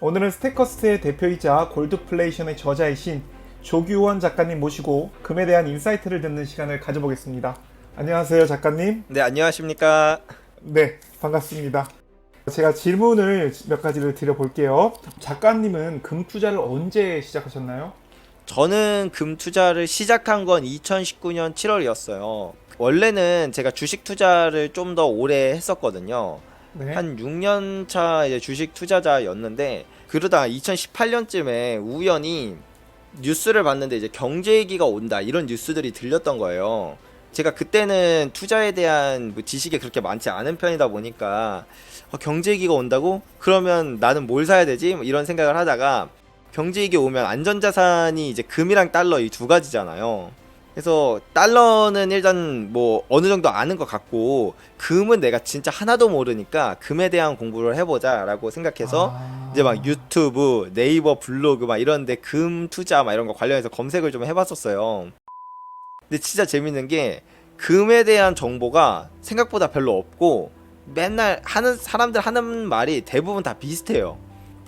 오늘은 스테커스트의 대표이자 골드플레이션의 저자이신 조규원 작가님 모시고 금에 대한 인사이트를 듣는 시간을 가져보겠습니다. 안녕하세요, 작가님. 네, 안녕하십니까. 네, 반갑습니다. 제가 질문을 몇 가지를 드려볼게요. 작가님은 금 투자를 언제 시작하셨나요? 저는 금 투자를 시작한 건 2019년 7월이었어요. 원래는 제가 주식 투자를 좀 더 오래 했었거든요. 네. 한 6년 차 이제 주식 투자자였는데 그러다가 2018년쯤에 우연히 뉴스를 봤는데 이제 경제 위기가 온다 이런 뉴스들이 들렸던 거예요. 제가 그때는 투자에 대한 뭐 지식이 그렇게 많지 않은 편이다 보니까 어, 경제 위기가 온다고? 그러면 나는 뭘 사야 되지? 뭐 이런 생각을 하다가 경제 위기 오면 안전자산이 이제 금이랑 달러 이 두 가지잖아요. 그래서 달러는 일단 뭐 어느 정도 아는 것 같고 금은 내가 진짜 하나도 모르니까 금에 대한 공부를 해보자라고 생각해서 아. 이제 막 유튜브, 네이버 블로그 막 이런데 금 투자 막 이런 거 관련해서 검색을 좀 해봤었어요. 근데 진짜 재밌는 게 금에 대한 정보가 생각보다 별로 없고 맨날 하는 사람들 하는 말이 대부분 다 비슷해요.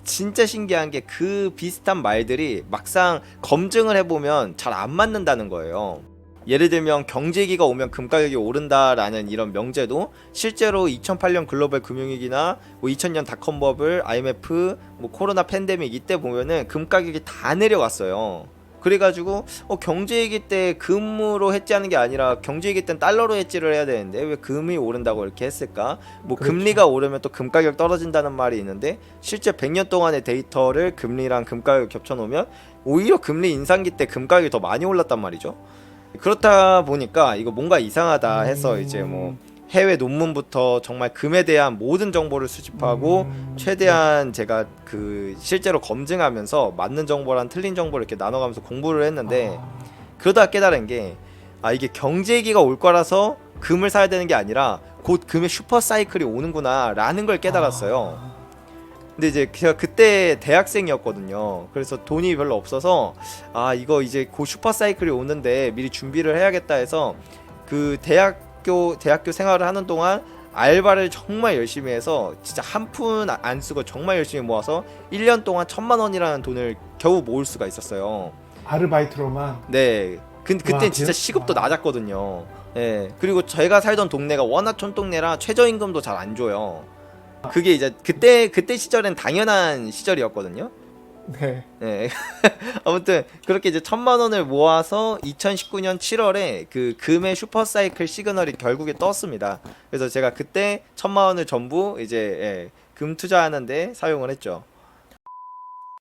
진짜 신기한 게 그 비슷한 말들이 막상 검증을 해보면 잘 안 맞는다는 거예요. 예를 들면 경제기가 오면 금 가격이 오른다라는 이런 명제도 실제로 2008년 글로벌 금융위기나 뭐 2000년 닷컴 버블, IMF, 뭐 코로나 팬데믹 이때 보면은 금 가격이 다 내려갔어요. 그래가지고 어, 경제위기 때 금으로 해지하는 게 아니라 경제위기 땐 달러로 해지를 해야 되는데 왜 금이 오른다고 이렇게 했을까? 뭐 그렇죠. 금리가 오르면 또 금 가격 떨어진다는 말이 있는데 실제 100년 동안의 데이터를 금리랑 금 가격 겹쳐 놓으면 오히려 금리 인상기 때 금 가격이 더 많이 올랐단 말이죠. 그렇다 보니까 이거 뭔가 이상하다 해서 이제 뭐 해외 논문부터 정말 금에 대한 모든 정보를 수집하고 음, 최대한 제가 그 실제로 검증하면서 맞는 정보랑 틀린 정보를 이렇게 나눠가면서 공부를 했는데 아, 그러다 깨달은 게 아 이게 경제위기가 올 거라서 금을 사야 되는 게 아니라 곧 금의 슈퍼 사이클이 오는구나라는 걸 깨달았어요. 아, 근데 이제 제가 그때 대학생이었거든요. 그래서 돈이 별로 없어서 아 이거 이제 곧 슈퍼 사이클이 오는데 미리 준비를 해야겠다 해서 그 대학 교 대학교 생활을 하는 동안 알바를 정말 열심히 해서 진짜 한 푼 안 쓰고 정말 열심히 모아서 1년 동안 천만 원이라는 돈을 겨우 모을 수가 있었어요. 아르바이트로만 네. 근 그때 와, 진짜 그래요? 시급도 와. 낮았거든요. 예. 그리고 제가 살던 동네가 워낙 촌동네라 최저임금도 잘 안 줘요. 그게 이제 그때 그때 시절엔 당연한 시절이었거든요. 네. 네. 아무튼 그렇게 이제 천만 원을 모아서 2019년 7월에 그 금의 슈퍼사이클 시그널이 결국에 떴습니다. 그래서 제가 그때 천만 원을 전부 이제 예, 금 투자하는데 사용을 했죠.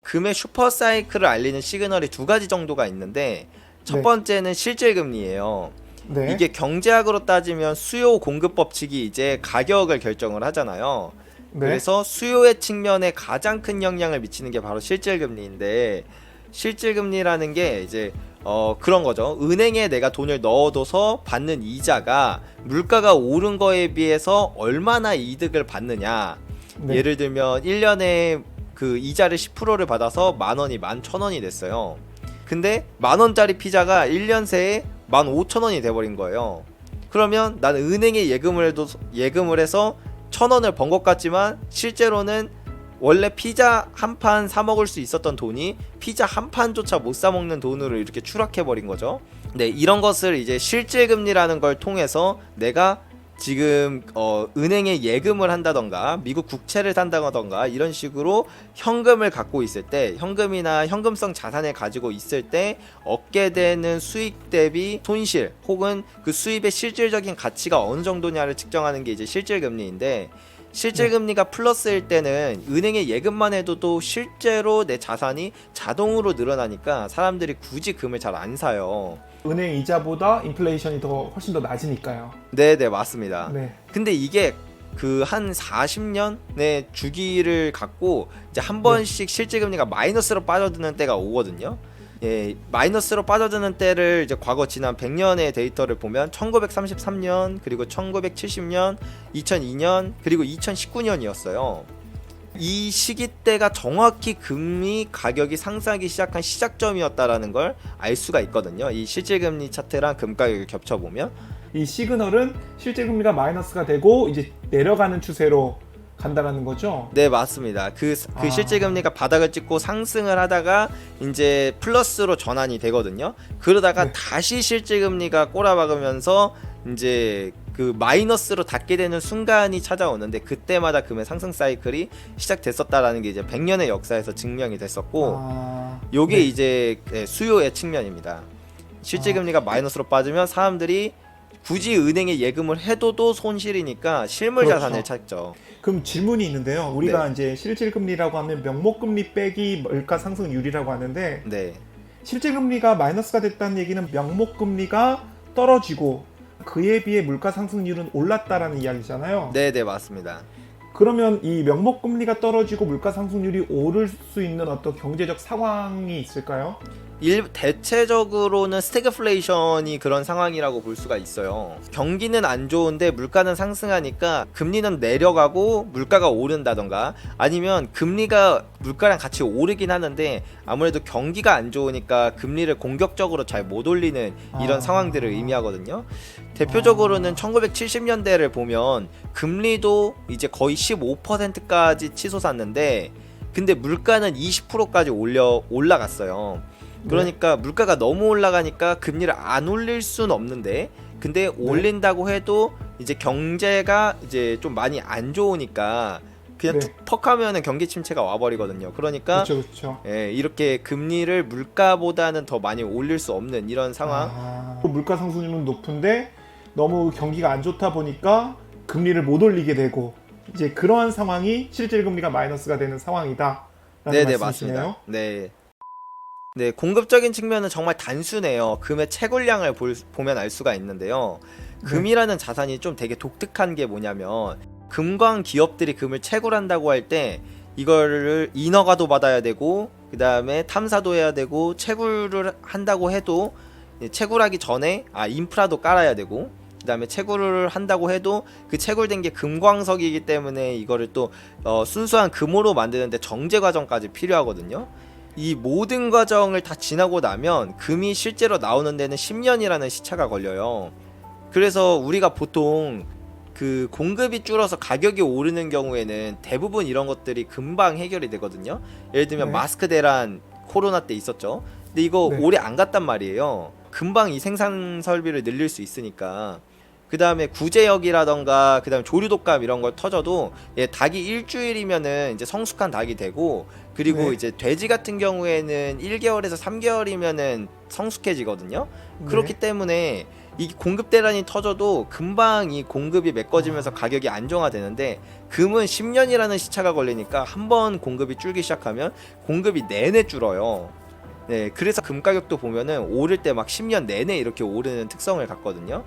금의 슈퍼사이클을 알리는 시그널이 두 가지 정도가 있는데 첫 네. 번째는 실질 금리예요. 네. 이게 경제학으로 따지면 수요 공급 법칙이 이제 가격을 결정을 하잖아요. 네. 그래서 수요의 측면에 가장 큰 영향을 미치는 게 바로 실질 금리인데 실질 금리라는 게 이제 어 그런 거죠. 은행에 내가 돈을 넣어둬서 받는 이자가 물가가 오른 거에 비해서 얼마나 이득을 받느냐. 네. 예를 들면 1년에 그 이자를 10%를 받아서 만 원이 만 천 원이 됐어요. 근데 만 원짜리 피자가 1년 새에 만 오천 원이 돼버린 거예요. 그러면 나는 은행에 예금을 해도 예금을 해서 천 원을 번 것 같지만 실제로는 원래 피자 한 판 사 먹을 수 있었던 돈이 피자 한 판조차 못 사 먹는 돈으로 이렇게 추락해 버린 거죠. 네, 이런 것을 이제 실질 금리라는 걸 통해서 내가 지금 어 은행에 예금을 한다던가 미국 국채를 산다던가 이런 식으로 현금을 갖고 있을 때 현금이나 현금성 자산을 가지고 있을 때 얻게 되는 수익 대비 손실 혹은 그 수입의 실질적인 가치가 어느 정도냐를 측정하는 게 이제 실질 금리인데 실질 네. 금리가 플러스일 때는 은행에 예금만 해도 또 실제로 내 자산이 자동으로 늘어나니까 사람들이 굳이 금을 잘 안 사요. 은행 이자보다 인플레이션이 더 훨씬 더 낮으니까요. 네, 네, 맞습니다. 네. 근데 이게 그 한 40년의 주기를 갖고 이제 한 번씩 실질 금리가 마이너스로 빠져드는 때가 오거든요. 예, 마이너스로 빠져드는 때를 이제 과거 지난 100년의 데이터를 보면 1933년 그리고 1970년, 2002년 그리고 2019년이었어요. 이 시기 때가 정확히 금리 가격이 상승하기 시작한 시작점이었다라는 걸 알 수가 있거든요. 이 실질 금리 차트랑 금 가격을 겹쳐 보면 이 시그널은 실제 금리가 마이너스가 되고 이제 내려가는 추세로 간다라는 거죠. 네 맞습니다. 그, 그 아. 실질 금리가 바닥을 찍고 상승을 하다가 이제 플러스로 전환이 되거든요. 그러다가 네. 다시 실질 금리가 꼬라박으면서 이제 그 마이너스로 닿게 되는 순간이 찾아오는데 그때마다 금의 상승 사이클이 시작됐었다라는 게 이제 100년의 역사에서 증명이 됐었고 아, 요게 네. 이제 예, 수요의 측면입니다. 아. 금리가 마이너스로 빠지면 사람들이 굳이 은행에 예금을 해도도 손실이니까 실물 그렇죠. 자산을 찾죠. 그럼 질문이 있는데요. 우리가 네. 이제 실질금리라고 하면 명목금리 빼기 물가 상승률이라고 하는데 네. 실질금리가 마이너스가 됐다는 얘기는 명목금리가 떨어지고 그에 비해 물가 상승률은 올랐다라는 이야기잖아요. 네, 네, 맞습니다. 그러면 이 명목 금리가 떨어지고 물가 상승률이 오를 수 있는 어떤 경제적 상황이 있을까요? 일, 대체적으로는 스태그플레이션이 그런 상황이라고 볼 수가 있어요. 경기는 안 좋은데 물가는 상승하니까 금리는 내려가고 물가가 오른다던가 아니면 금리가 물가랑 같이 오르긴 하는데 아무래도 경기가 안 좋으니까 금리를 공격적으로 잘 못 올리는 이런 아. 상황들을 의미하거든요. 대표적으로는 1970년대를 보면 금리도 이제 거의 15%까지 치솟았는데 근데 물가는 20%까지 올려 올라갔어요. 그러니까 물가가 너무 올라가니까 금리를 안 올릴 순 없는데 근데 올린다고 해도 이제 경제가 이제 좀 많이 안 좋으니까 그냥 네. 툭퍽하면은 경기 침체가 와버리거든요. 그러니까 그렇죠, 그렇죠. 예, 이렇게 금리를 물가보다는 더 많이 올릴 수 없는 이런 상황. 아, 물가 상승률은 높은데 너무 경기가 안 좋다 보니까 금리를 못 올리게 되고 이제 그러한 상황이 실질 금리가 마이너스가 되는 상황이다. 네네 맞습니다. 네. 네 공급적인 측면은 정말 단순해요. 금의 채굴량을 볼, 보면 알 수가 있는데요. 금이라는 자산이 좀 되게 독특한 게 뭐냐면 금광 기업들이 금을 채굴한다고 할 때 이거를 인허가도 받아야 되고 그 다음에 탐사도 해야 되고 채굴을 한다고 해도 이 채굴하기 전에 아 인프라도 깔아야 되고 그 다음에 채굴을 한다고 해도 그 채굴된 게 금광석이기 때문에 이거를 또 어, 순수한 금으로 만드는데 정제 과정까지 필요하거든요. 이 모든 과정을 다 지나고 나면 금이 실제로 나오는 데는 10년이라는 시차가 걸려요. 그래서 우리가 보통 그 공급이 줄어서 가격이 오르는 경우에는 대부분 이런 것들이 금방 해결이 되거든요. 예를 들면 네. 마스크 대란 코로나 때 있었죠. 근데 이거 네. 오래 안 갔단 말이에요. 금방 이 생산 설비를 늘릴 수 있으니까. 그 다음에 구제역이라던가 그 다음에 조류독감 이런 걸 터져도 예, 닭이 일주일이면은 이제 성숙한 닭이 되고 그리고 네. 이제 돼지 같은 경우에는 1개월에서 3개월이면은 성숙해지거든요. 그렇기 때문에 이 공급 대란이 터져도 금방 이 공급이 메꿔지면서 가격이 안정화되는데 금은 10년이라는 시차가 걸리니까 한 번 공급이 줄기 시작하면 공급이 내내 줄어요. 네, 그래서 금 가격도 보면은 오를 때 막 10년 내내 이렇게 오르는 특성을 갖거든요.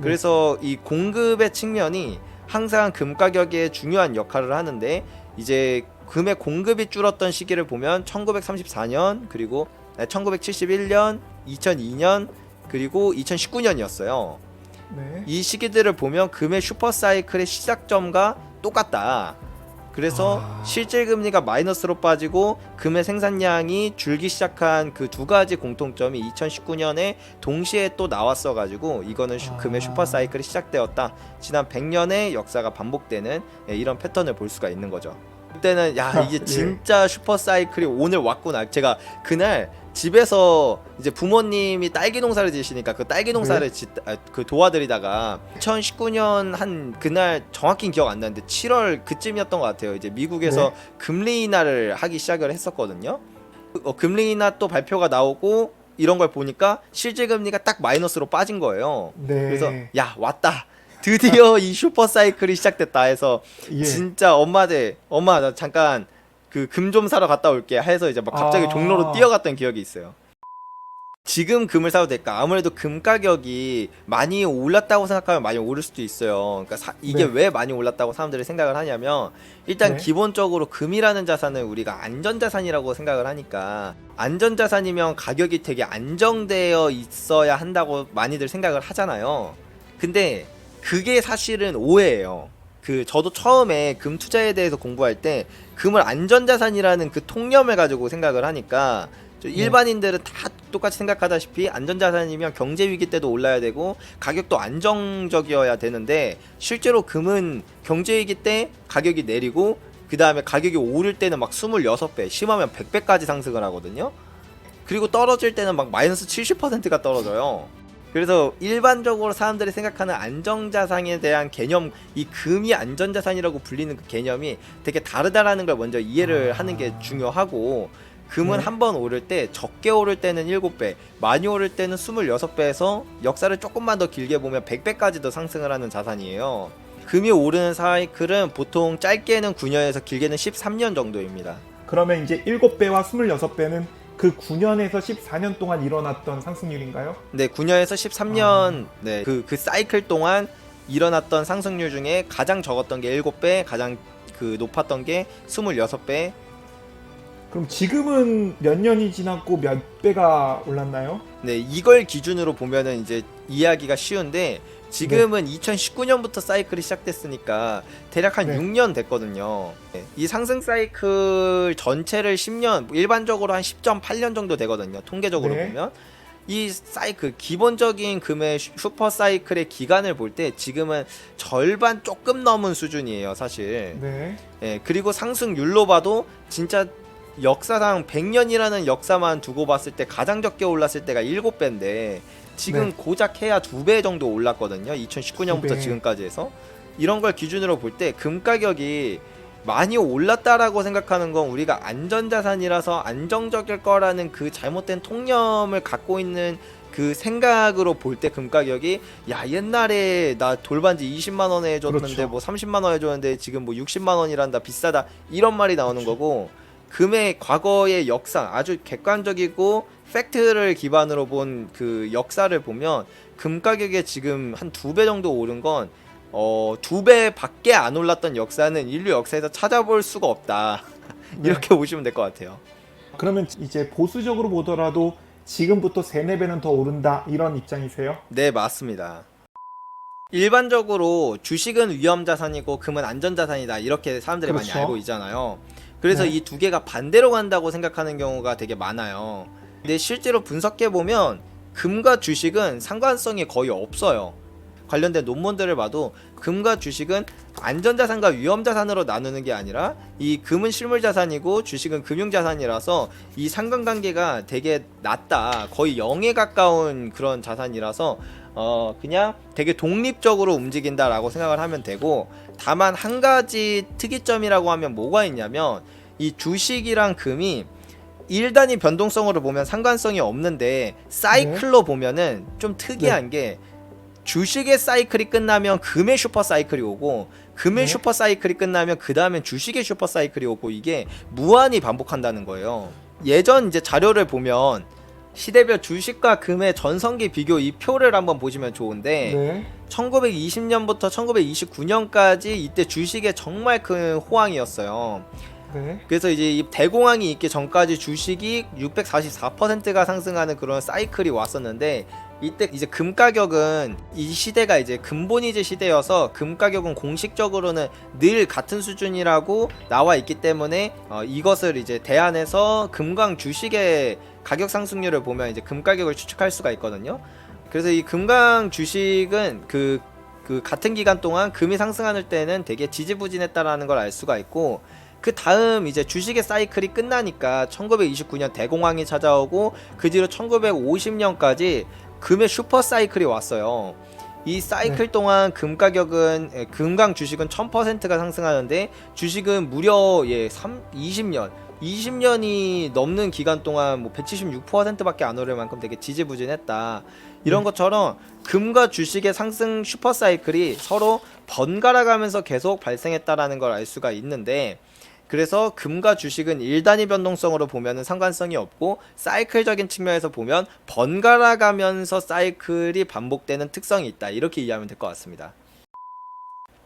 그래서 이 공급의 측면이 항상 금 가격에 중요한 역할을 하는데 이제 금의 공급이 줄었던 시기를 보면 1934년 그리고 1971년, 2002년 그리고 2019년이었어요. 네. 이 시기들을 보면 금의 슈퍼 사이클의 시작점과 똑같다. 그래서 아. 실질 금리가 마이너스로 빠지고 금의 생산량이 줄기 시작한 그 두 가지 공통점이 2019년에 동시에 또 나왔어 가지고 이거는 슈- 금의 아. 슈퍼 사이클이 시작되었다. 지난 100년의 역사가 반복되는 예, 이런 패턴을 볼 수가 있는 거죠. 그때는 야 이게 예. 진짜 슈퍼 사이클이 오늘 왔구나. 제가 그날 집에서 이제 부모님이 딸기 농사를 지시니까 그 딸기 농사를 짓, 아, 그 도와드리다가 2019년 한 그날 정확히 기억 안 나는데 7월 그쯤이었던 것 같아요. 이제 미국에서 금리 인하를 하기 시작을 했었거든요. 어, 금리 인하 또 발표가 나오고 이런 걸 보니까 실질 금리가 딱 마이너스로 빠진 거예요. 네. 그래서 야 왔다. 드디어 이 슈퍼 사이클이 시작됐다 해서 예. 진짜 엄마들 엄마 나 잠깐 그 금 좀 사러 갔다 올게 해서 이제 막 갑자기 아. 종로로 뛰어갔던 기억이 있어요. 지금 금을 사도 될까? 아무래도 금 가격이 많이 올랐다고 생각하면 많이 오를 수도 있어요. 그러니까 사- 이게 네. 왜 많이 올랐다고 사람들이 생각을 하냐면 일단 네. 기본적으로 금이라는 자산은 우리가 안전자산이라고 생각을 하니까 안전자산이면 가격이 되게 안정되어 있어야 한다고 많이들 생각을 하잖아요. 근데 그게 사실은 오해예요. 그 저도 처음에 금 투자에 대해서 공부할 때 금을 안전자산이라는 그 통념을 가지고 생각을 하니까 저 일반인들은 다 똑같이 생각하다시피 안전자산이면 경제 위기 때도 올라야 되고 가격도 안정적이어야 되는데 실제로 금은 경제 위기 때 가격이 내리고 그 다음에 가격이 오를 때는 막 26배 심하면 100배까지 상승을 하거든요. 그리고 떨어질 때는 막 마이너스 70%가 떨어져요 그래서 일반적으로 사람들이 생각하는 안정자산에 대한 개념 이 금이 안전자산이라고 불리는 그 개념이 되게 다르다라는 걸 먼저 이해를 아. 하는 게 중요하고 금은 네. 한번 오를 때 적게 오를 때는 7배, 많이 오를 때는 26배에서 역사를 조금만 더 길게 보면 100배까지도 상승을 하는 자산이에요. 금이 오르는 사이클은 보통 짧게는 9년에서 길게는 13년 정도입니다. 그러면 이제 7배와 26배는 그 9년에서 14년 동안 일어났던 상승률인가요? 네, 9년에서 13년 네, 그, 그 사이클 동안 일어났던 상승률 중에 가장 적었던 게 7배, 가장 그 높았던 게 26배. 그럼 지금은 몇 년이 지났고 몇 배가 올랐나요? 네, 이걸 기준으로 보면은 이제 이해하기가 쉬운데 지금은 2019년부터 사이클이 시작됐으니까 대략 한 네. 6년 됐거든요. 네, 이 상승 사이클 전체를 10년, 일반적으로 한 10.8년 정도 되거든요. 통계적으로 네. 보면. 이 사이클 기본적인 금의 슈- 슈퍼 사이클의 기간을 볼 때 지금은 절반 조금 넘은 수준이에요, 사실. 네. 예, 그리고 상승률로 봐도 진짜 역사상 100년이라는 역사만 두고 봤을 때 가장 적게 올랐을 때가 7배인데 지금 네. 고작 해야 2배 정도 올랐거든요. 2019년부터 두 배. 지금까지 해서 이런 걸 기준으로 볼 때 금 가격이 많이 올랐다라고 생각하는 건 우리가 안전자산이라서 안정적일 거라는 그 잘못된 통념을 갖고 있는 그 생각으로 볼 때 금 가격이 야 옛날에 나 돌반지 20만 원에 해줬는데 그렇죠. 뭐 30만 원에 줬는데 지금 뭐 60만 원이란다 비싸다 이런 말이 나오는 그렇죠. 거고 금의 과거의 역사 아주 객관적이고 팩트를 기반으로 본 그 역사를 보면 금 가격에 지금 한 두 배 정도 오른 건 어, 두 배밖에 안 올랐던 역사는 인류 역사에서 찾아볼 수가 없다. 네. 이렇게 보시면 될 것 같아요. 그러면 이제 보수적으로 보더라도 지금부터 3, 4배는 더 오른다 이런 입장이세요? 네, 맞습니다. 일반적으로 주식은 위험 자산이고 금은 안전 자산이다. 이렇게 사람들이 많이 그렇죠. 알고 있잖아요. 그래서 네. 이 두 개가 반대로 간다고 생각하는 경우가 되게 많아요. 근데 실제로 분석해 보면 금과 주식은 상관성이 거의 없어요. 관련된 논문들을 봐도 금과 주식은 안전자산과 위험자산으로 나누는 게 아니라 이 금은 실물자산이고 주식은 금융자산이라서 이 상관관계가 되게 낮다 거의 0에 가까운 그런 자산이라서 어 그냥 되게 독립적으로 움직인다라고 생각을 하면 되고 다만 한 가지 특이점이라고 하면 뭐가 있냐면 이 주식이랑 금이 1단위 변동성으로 보면 상관성이 없는데 사이클로 보면은 좀 특이한 게 주식의 사이클이 끝나면 금의 슈퍼 사이클이 오고 금의 네. 슈퍼 사이클이 끝나면 그 다음엔 주식의 슈퍼 사이클이 오고 이게 무한히 반복한다는 거예요. 예전 이제 자료를 보면 시대별 주식과 금의 전성기 비교 이 표를 한번 보시면 좋은데 네. 1920년부터 1929년까지 이때 주식의 정말 큰 호황이었어요. 네. 그래서 이제 이 대공황이 있기 전까지 주식이 644%가 상승하는 그런 사이클이 왔었는데 이때 이제 금 가격은 이 시대가 이제 근본이제 시대여서 금 가격은 공식적으로는 늘 같은 수준이라고 나와 있기 때문에 어, 이것을 이제 대안해서 금광 주식의 가격 상승률을 보면 이제 금 가격을 추측할 수가 있거든요. 그래서 이 금광 주식은 그, 그 같은 기간 동안 금이 상승할 때는 되게 지지부진했다라는 걸 알 수가 있고 그 다음 이제 주식의 사이클이 끝나니까 1929년 대공황이 찾아오고 그 뒤로 1950년까지 금의 슈퍼 사이클이 왔어요. 이 사이클 동안 금 가격은 예, 금강 주식은 1000%가 상승하는데 주식은 무려 예 3, 20년 20년이 넘는 기간 동안 뭐 176%밖에 안 오를 만큼 되게 지지부진했다. 이런 네. 것처럼 금과 주식의 상승 슈퍼 사이클이 서로 번갈아 가면서 계속 발생했다라는 걸 알 수가 있는데 그래서 금과 주식은 1단위 변동성으로 보면은 상관성이 없고 사이클적인 측면에서 보면 번갈아 가면서 사이클이 반복되는 특성이 있다. 이렇게 이해하면 될 것 같습니다.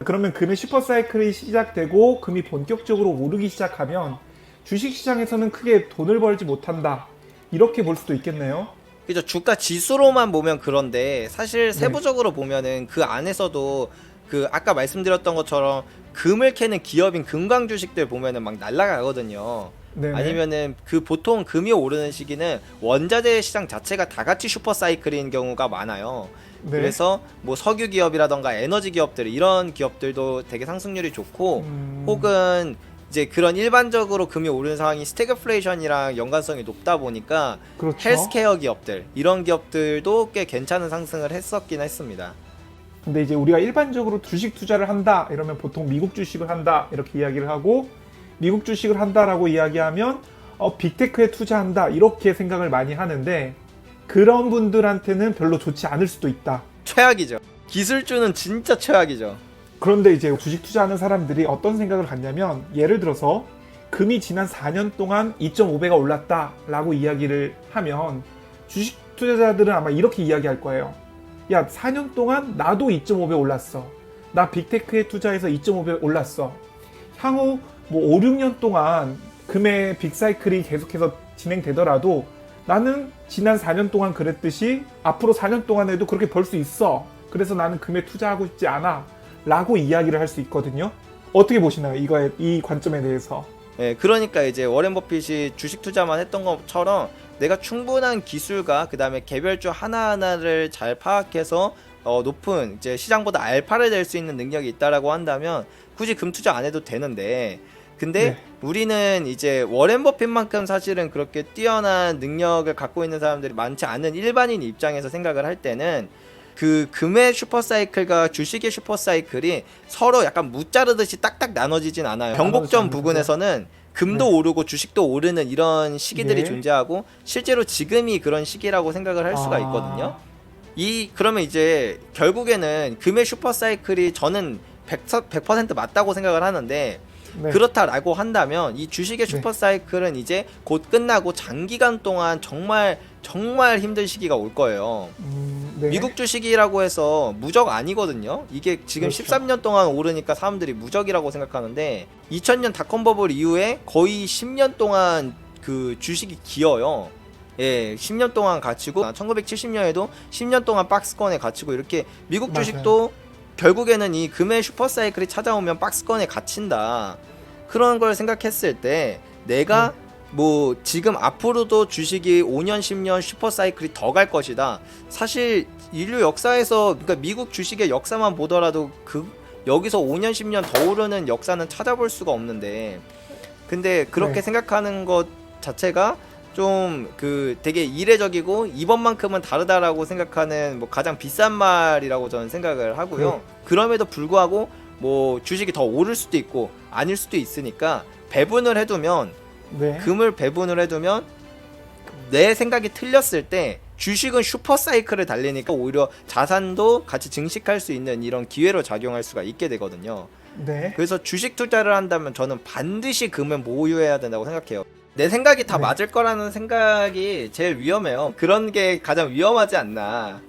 그러면 금의 슈퍼 사이클이 시작되고 금이 본격적으로 오르기 시작하면 주식 시장에서는 크게 돈을 벌지 못한다. 이렇게 볼 수도 있겠네요. 그죠 주가 지수로만 보면 그런데 네. 사실 세부적으로 보면은 그 안에서도 그 아까 말씀드렸던 것처럼 금을 캐는 기업인 금광 주식들 보면은 막 날라가거든요. 네네. 아니면은 그 보통 금이 오르는 시기는 원자재 시장 자체가 다 같이 슈퍼 사이클인 경우가 많아요. 네. 그래서 뭐 석유 기업이라던가 에너지 기업들 이런 기업들도 되게 상승률이 좋고 음, 혹은 이제 그런 일반적으로 금이 오르는 상황이 스태그플레이션이랑 연관성이 높다 보니까 그렇죠. 헬스케어 기업들 이런 기업들도 꽤 괜찮은 상승을 했었긴 했습니다. 근데 이제 우리가 일반적으로 주식 투자를 한다 이러면 보통 미국 주식을 한다 이렇게 이야기를 하고 미국 주식을 한다라고 이야기하면 어, 빅테크에 투자한다 이렇게 생각을 많이 하는데 그런 분들한테는 별로 좋지 않을 수도 있다. 최악이죠. 기술주는 진짜 최악이죠. 그런데 이제 주식 투자하는 사람들이 어떤 생각을 갖냐면 예를 들어서 금이 지난 4년 동안 2.5배가 올랐다라고 이야기를 하면 주식 투자자들은 아마 이렇게 이야기할 거예요. 야, 4년 동안 나도 2.5배 올랐어. 나 빅테크에 투자해서 2.5배 올랐어. 향후 뭐 5, 6년 동안 금의 빅사이클이 계속해서 진행되더라도 나는 지난 4년 동안 그랬듯이 앞으로 4년 동안에도 그렇게 벌 수 있어. 그래서 나는 금에 투자하고 싶지 않아. 라고 이야기를 할 수 있거든요. 어떻게 보시나요? 이거에 이 관점에 대해서. 예, 그러니까 이제 워렌 버핏이 주식 투자만 했던 것처럼 내가 충분한 기술과 그 다음에 개별주 하나하나를 잘 파악해서 어, 높은 이제 시장보다 알파를 낼 수 있는 능력이 있다라고 한다면 굳이 금 투자 안 해도 되는데 근데 네. 우리는 이제 워렌 버핏만큼 사실은 그렇게 뛰어난 능력을 갖고 있는 사람들이 많지 않은 일반인 입장에서 생각을 할 때는 그 금의 슈퍼사이클과 주식의 슈퍼사이클이 서로 약간 무자르듯이 딱딱 나눠지진 않아요. 변곡점 않는군요. 부근에서는 금도 네. 오르고 주식도 오르는 이런 시기들이 예. 존재하고 실제로 지금이 그런 시기라고 생각을 할 수가 아. 있거든요. 이 그러면 이제 결국에는 금의 슈퍼 사이클이 저는 100, 100% 맞다고 생각을 하는데 네. 그렇다라고 한다면 이 주식의 네. 슈퍼 사이클은 이제 곧 끝나고 장기간 동안 정말 정말 힘든 시기가 올 거예요. 음, 네. 미국 주식이라고 해서 무적 아니거든요. 이게 지금 그렇죠. 13년 동안 오르니까 사람들이 무적이라고 생각하는데 2000년 닷컴 버블 이후에 거의 10년 동안 그 주식이 기어요. 예, 10년 동안 갇히고 1970년에도 10년 동안 박스권에 갇히고 이렇게 미국 맞아요. 주식도 결국에는 이 금의 슈퍼사이클이 찾아오면 박스권에 갇힌다. 그런 걸 생각했을 때 내가 네. 뭐 지금 앞으로도 주식이 5년 10년 슈퍼 사이클이 더 갈 것이다. 사실 인류 역사에서 그러니까 미국 주식의 역사만 보더라도 그 여기서 5년 10년 더 오르는 역사는 찾아볼 수가 없는데 근데 그렇게 네. 생각하는 것 자체가 좀 그 되게 이례적이고 이번만큼은 다르다라고 생각하는 뭐 가장 비싼 말이라고 저는 생각을 하고요. 네. 그럼에도 불구하고 뭐 주식이 더 오를 수도 있고 아닐 수도 있으니까 배분을 해두면 네. 금을 배분을 해두면 내 생각이 틀렸을 때 주식은 슈퍼 사이클을 달리니까 오히려 자산도 같이 증식할 수 있는 이런 기회로 작용할 수가 있게 되거든요. 네. 그래서 주식 투자를 한다면 저는 반드시 금을 보유해야 된다고 생각해요. 내 생각이 다 네. 맞을 거라는 생각이 제일 위험해요. 그런 게 가장 위험하지 않나.